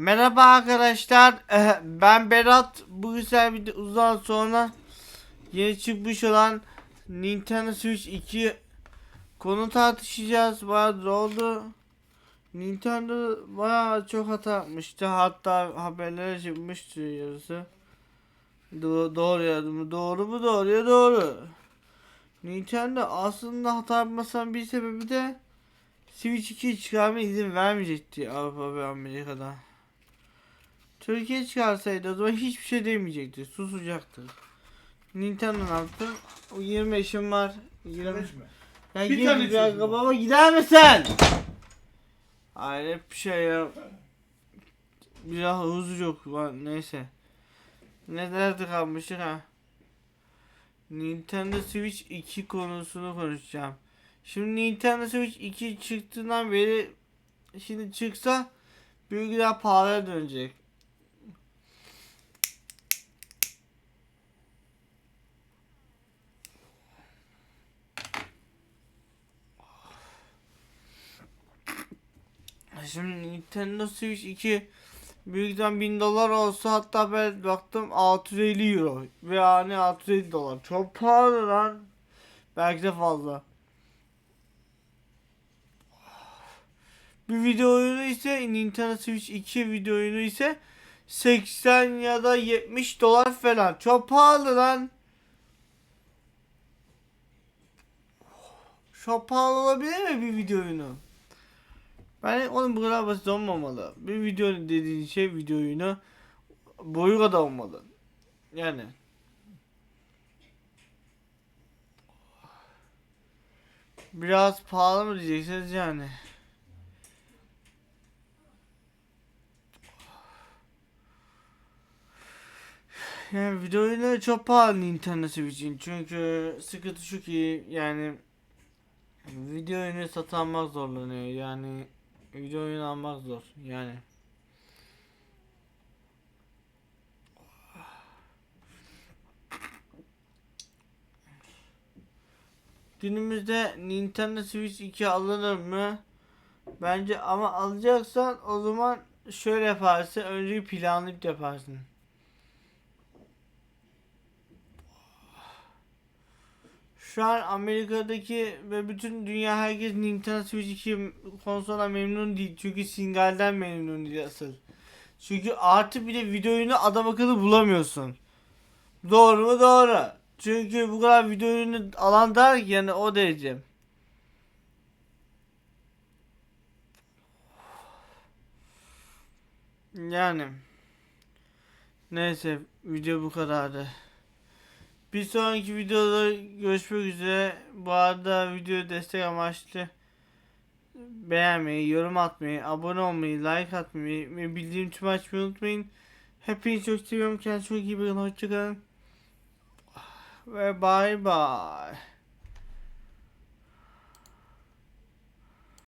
Merhaba arkadaşlar. Eh, Ben Berat. Bu güzel bir uzun sonra yeni çıkmış olan Nintendo Switch 2 konu tartışacağız. Bayağı oldu. Nintendo bayağı çok hata yapmıştı. Hatta haberlere çıkmıştı yarısı. Do doğru ya mı? Doğru mu? Doğru ya doğru. Nintendo aslında hata yapmasının bir sebebi de Switch 2 çıkarma izin vermeyecekti Avrupa ve Amerika'da. Türkiye çıkarsaydı o zaman hiçbir şey demeyecekti. Susacaktı. Nintendo ne yaptı? O 20 yaşım var. 20. mi? Ya Bir tane bir dakika baba gider misin? Hayır bir şey ya. Biraz hızlı yok neyse. Ne derdi kalmışık ha? Nintendo Switch 2 konusunu konuşacağım. Şimdi Nintendo Switch 2 çıktığından beri şimdi çıksa büyük daha pahalıya dönecek. Şimdi Nintendo Switch 2 büyükten 1000 dolar olsa hatta ben baktım 650 euro ve yani 650 dolar. Çok pahalı lan. Belki de fazla. Bir video oyunu ise Nintendo Switch 2 video oyunu ise 80 ya da 70 dolar falan. Çok pahalı lan. Çok pahalı olabilir mi bir video oyunu? Ben onun bu kadar basit olmamalı. Bir video dediğin şey video oyunu boyu kadar olmalı. Yani. Biraz pahalı mı diyeceksiniz yani. Yani video oyunları çok pahalı Nintendo Switch'in çünkü sıkıntı şu ki yani video oyunu satın almak zorlanıyor yani video oyunu almak zor yani. Günümüzde Nintendo Switch 2 alınır mı? Bence ama alacaksan o zaman şöyle yaparsın. Önce planlayıp yaparsın. Şu an Amerika'daki ve bütün dünya herkes Nintendo Switch 2 konsola memnun değil. Çünkü single'den memnun değil asıl. Çünkü artı bir de video oyunu adam akıllı bulamıyorsun. Doğru mu? Doğru. Çünkü bu kadar video oyunu alan dar yani o derece. Yani. Neyse video bu kadardı. Bir sonraki videoda görüşmek üzere. Bu arada video destek amaçlı beğenmeyi, yorum atmayı, abone olmayı, like atmayı ve bildirim tüm açmayı unutmayın. Hepinizi çok seviyorum. Kendinize çok iyi bakın. Hoşçakalın. Ve bye bye.